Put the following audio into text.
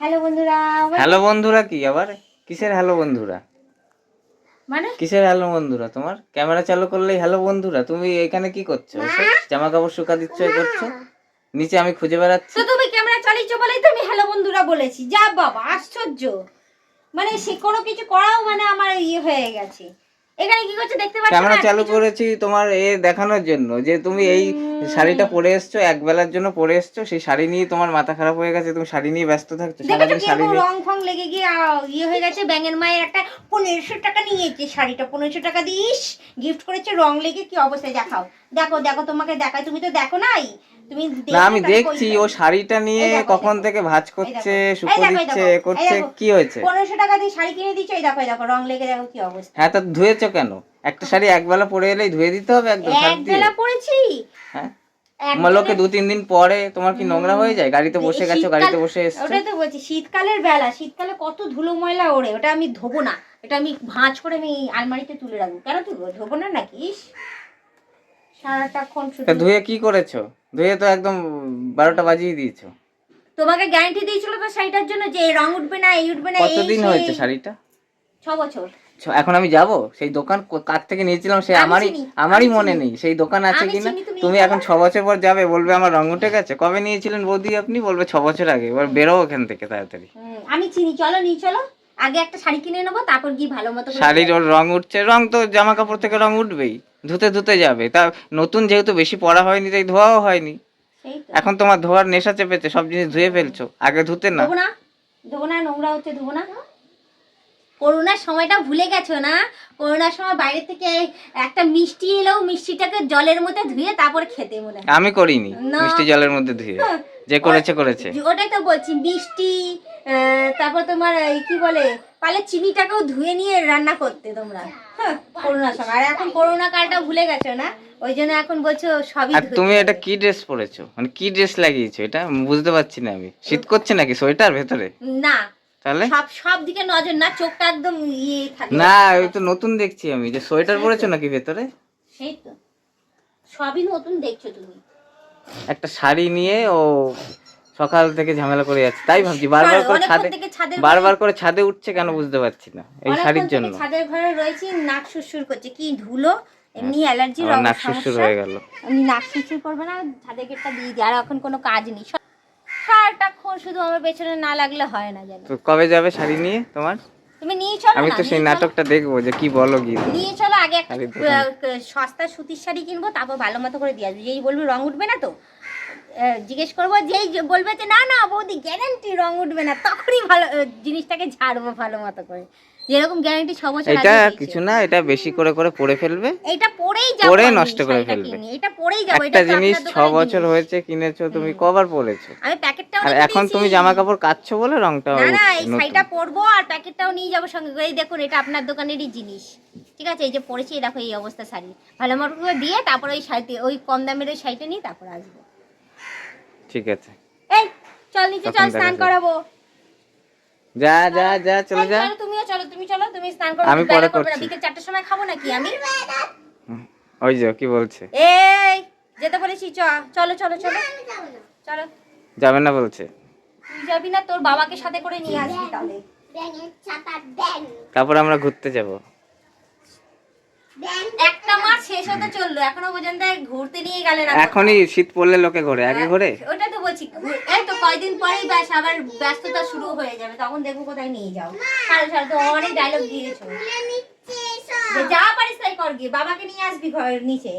Hello বন্ধুরা। Hello বন্ধুরা কি আবার? কিসের হ্যালো বন্ধুরা? মানে? কিসের হ্যালো বন্ধুরা তোমার? ক্যামেরা চালু করলেই হ্যালো বন্ধুরা। তুমি এখানে কি করছ? জামা কাপড় শুকা দিচ্ছ করছ? নিচে আমি খুঁজে বেড়াচ্ছি। তো তুমি ক্যামেরা চালিয়েছো বলেই তো আমি হ্যালো বন্ধুরা বলেছি। যা বাবা আশ্চর্য। মানে সে কোনো কিছু করাও মানে আমার ইয়ে হয়ে গেছে। এখানে কি করছে দেখতে পাচ্ছ ক্যামেরা চালু করেছি তোমার এ দেখানোর জন্য যে তুমি এই শাড়িটা পরে এসছো এক বেলার জন্য পরে এসছো সেই শাড়ি নিয়ে তোমার মাথা খারাপ হয়ে গেছে তুমি শাড়ি নিয়ে ব্যস্ত থাকছো সারাদিন শাড়ি নিয়ে রং ফং লেগে গিয়ে ইয়ে হয়ে গেছে? ব্যাঙের মায়ের একটা পনেরোশো টাকা নিয়েছে শাড়িটা পনেরোশো টাকা দিস গিফট করেছে রং লেগে কি অবস্থায় দেখাও। দেখো দেখো তোমাকে দেখায় তুমি তো দেখো নাই? তুমি না আমি দেখছি ও শাড়িটা নিয়ে কখন থেকে ভাজ করছে শুকো দিচ্ছে করছে কি হয়েছে? পনেরোশো টাকা দিয়ে শাড়ি কিনে দিচ্ছ? এই দেখো দেখো রং লেগে দেখো কি অবস্থা। হ্যাঁ তা ধুয়েছো কেন? একটা শাড়ি একবেলা পরে এলেই ধুয়ে দিতে হবে একদম এক বেলা পরেছি? হ্যাঁ? লোকে দু তিন দিন পরে তোমার কি নোংরা হয়ে যায়? গাড়িতে বসে গেছো গাড়িতে বসে এসছো? ওটাই তো বলছি শীতকালের বেলা শীতকালে কত ধুলো ময়লা ওড়ে ওটা আমি ধোবো না। এটা আমি ভাঁজ করে আমি আলমারিতে তুলে রাখব। কেন তুলবো ধোবো না নাকি? ইস, সারাটাক্ষণ শুধু ধুয়ে কি করেছ? ধুয়ে তো একদম বারোটা বাজিয়ে দিয়েছ। তোমাকে গ্যারান্টি দিয়েছিল তো শাড়িটার জন্য যে রং উঠবে না এই উঠবে না কতদিন হয়েছে শাড়িটা? ছ বছর। এখন আমি যাব? সেই দোকান কার থেকে নিয়েছিলাম সে আমারই আমারই মনে নেই। সেই দোকান আছে কিনা? তুমি এখন ছ বছর পর যাবে বলবে আমার রং উঠে গেছে। কবে নিয়েছিলেন বৌদি আপনি? বলবে ছ বছর আগে। এবার বেরো ওখান থেকে তাড়াতাড়ি। আমি চিনি। চলো নিয়ে চলো। আগে একটা শাড়ি কিনে নেব তারপর গিয়ে ভালো মতো শাড়ির ওর রং উঠছে। রং তো জামা কাপড় থেকে রং উঠবেই। ধুতে ধুতে যাবে। তা নতুন যেহেতু বেশি পরা হয়নি তাই ধোয়াও হয়নি। এখন তোমার ধোয়ার নেশা চেপেছে সব জিনিস ধুয়ে ফেলছো। আগে ধুতে না। ধোবো না ধোবো না নোংরা হচ্ছে ধোবো না। করোনার সময়টা ভুলে গেছো না? করোনার সময় বাইরে থেকে একটা মিষ্টি এলেও মিষ্টিটাকে জলের মধ্যে ধুয়ে তারপর খেতে মনে হয়। আমি করিনি না। মিষ্টি জলের মধ্যে ধুয়ে। যে করেছে করেছে। ওটাই তো বলছি মিষ্টি আহ, তারপর তোমার এই কি বলে পালে চিনিটাকেও ধুয়ে নিয়ে রান্না করতে তোমরা। হ্যাঁ, করোনার সময়। আর এখন করোনা কালটা ভুলে গেছো না? ওই জন্য এখন বলছো সবই আর তুমি। এটা কি ড্রেস পরেছো? মানে কি ড্রেস লাগিয়েছো? এটা বুঝতে পারছি না আমি। শীত করছে নাকি? সোয়েটার ভেতরে? না তাহলে? সব সব দিকে নজর না চোখটা একদম ইয়ে থাকে। না ওই তো নতুন দেখছি আমি। যে সোয়েটার পরেছো নাকি ভেতরে? সেই তো। সবই নতুন দেখছ তুমি। একটা শাড়ি নিয়ে ও সকাল থেকে ঝামেলা করে যাচ্ছে। তাই ভাবছি বারবার করে ছাদে বারবার করে ছাদে উঠছে কেন বুঝতে পারছি না এই শাড়ির জন্য। ছাদের ঘরে রয়েছি নাক সুরসুর করছে। কি ধুলো? এমনি অ্যালার্জি আমার নাক সুসুর হয়ে গেল। নাক সুরসুর করবে না ছাদের গেটটা দিয়ে দিই। আর এখন কোনো কাজ নেই। শুধু আমার পেছনে না লাগলে হয় না জানো। তো কবে যাবে শাড়ি নিয়ে তোমার? তুমি নিয়ে চলো আমি তো সেই নাটকটা দেখব যে কি বলো কি নিয়ে চলো আগে একটা সস্তা সুতির শাড়ি কিনবো তারপর ভালো মতো করে দিয়ে আসব। যেই বলবি রং উঠবে না তো? জিজ্ঞেস করব যেই যে বলবে যে না না বৌদি গ্যারান্টি রং উঠবে না। তখনই ভালো জিনিসটাকে ঝাড়বো ভালো মতো করে। যেরকম গ্যারান্টি ছ বছর এটা কিছু না এটা বেশি করে করে পরে ফেলবে। এইটা পরেই যাব আমি নষ্ট করে ফেলবে। এটা পরেই যাব একটা এটা জিনিস ছ বছর হয়েছে কিনেছো তুমি কবার পরেছো আমি প্যাকেটটাও আর এখন তুমি জামা কাপড় কাচ্ছো বলে রংটা না না এই শাড়িটা পরবো আর প্যাকেটটাও নিয়ে যাব সঙ্গে করে। এই দেখুন এটা আপনার দোকানেরই জিনিস। ঠিক আছে এই যে পরেছি দেখো এই অবস্থা শাড়ি। ভালো মতো দিয়ে তারপর ওই শাড়িতে ওই কম দামের ওই শাড়িটা নিয়ে তারপর আসব। ঠিক আছে। এই চল নিচে চল স্নান করাবো। যা যা যা চলে যা। তুমিও চলো তুমি চলো তুমি স্নান করো আমি পরে করবে না, করছি। বিকেল চারটার সময় খাব নাকি আমি? ওই যে কি বলছে? এই যেতে বলেছি চ চলো চলো চলো। চলো। যাবে না বলছে? তুই যাবি না তোর বাবাকে সাথে করে নিয়ে আসবি তাহলে। তারপর আমরা ঘুরতে যাব। একটা মাস শেষ হতে চলল এখনও পর্যন্ত ঘুরতে নিয়ে গেলে না। এখনই শীত পড়লে লোকে ঘোরে আগে ঘোরে? ওটা তো বলছি এই তো কয়দিন পরেই ব্যাস আবার ব্যস্ততা শুরু হয়ে যাবে তখন দেখব কোথায় নিয়ে যাও। সাড়ে সাড়ে তো অনেক ডায়লগ দিয়েছ। যে যা পারিস তাই কর গিয়ে বাবাকে নিয়ে আসবি ঘর নিচে।